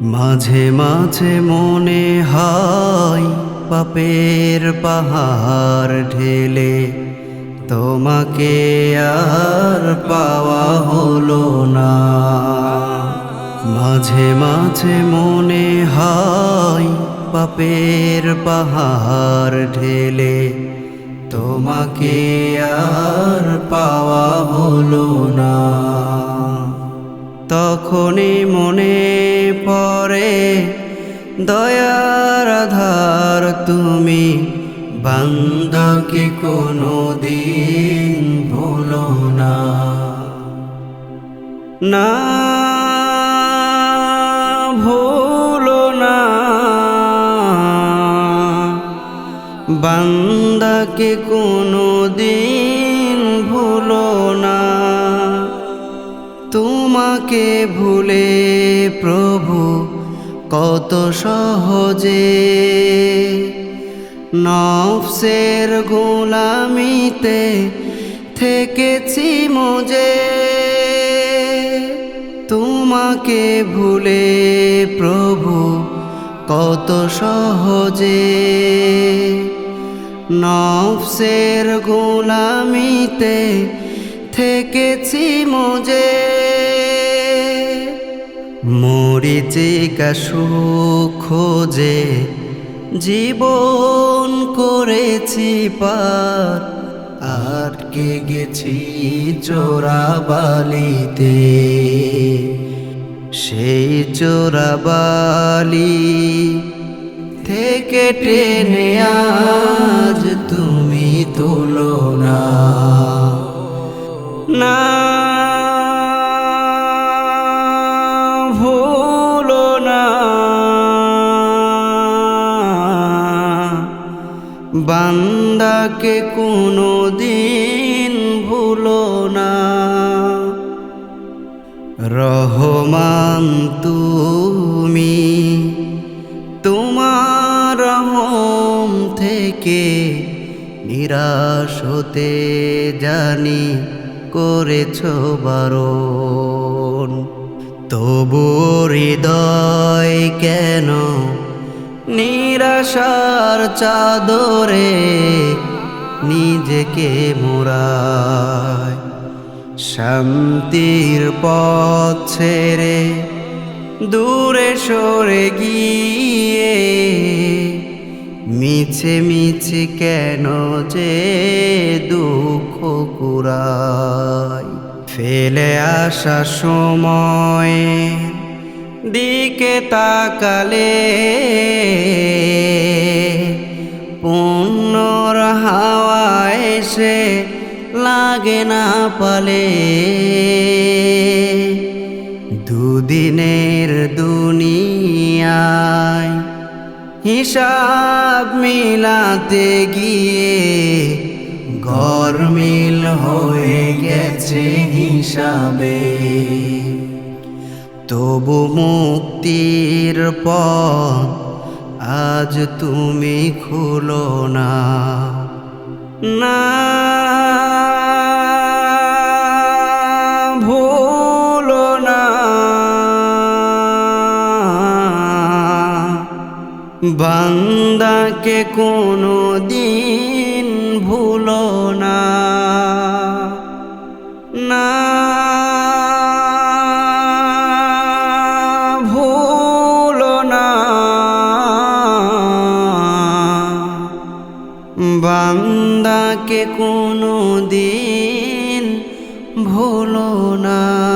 মাঝে মাঝে মনে হয় পাপের পাহাড় ঢেলে তোমাকে আর পাওয়া হলো না। মাঝে মাঝে মনে হয় পাপের পাহাড় ঢেলে তোমাকে আর পাওয়া দয়ার আধার তুমি, বান্দাকে কোনো দিন ভুলো না। না ভুলো না। বান্দাকে কোনো দিন ভুলো না। তোমাকে ভুলে প্রভু কত সহজে নফসের গোলামিতে থেকেছি মজে। তোমাকে ভুলে প্রভু কত সহজে নফসের গোলামিতে থেকেছি মজে। মরিচিকা খোঁজে জীবন করেছি পার, আটকে গেছি চোরা চোরাবালিতে। সেই চোরাবালি থেকে টেনে আজ তুমি তোলো বান্দাকে কোনো দিন ভুলো না। রহমান তুমি, তোমার রহম থেকে নিরাশ হতে জানি করেছ বারণ। তবু হৃদয় কেন নিরাশার চাদরে নিজেকে মোড়ায়। শান্তির পথ ছেড়ে দূরে সরে গিয়ে মিছে মিছে কেন যে দুঃখ কুড়াই ফেলে আসা সময় দিকে তাকালে পুনর হাওয়া এসে লাগে না পালে। দুদিনের দুনিয়ায় হিসাব মিলাতে গিয়ে গরমিল হয়ে গেছে হিসাবে। তবু মুক্তির পথ আজ তুমি খুলো না। না, ভুলো না। বান্দাকে কোনো দিন ভুলো না। না বান্দাকে কোনো দিন ভুলো না।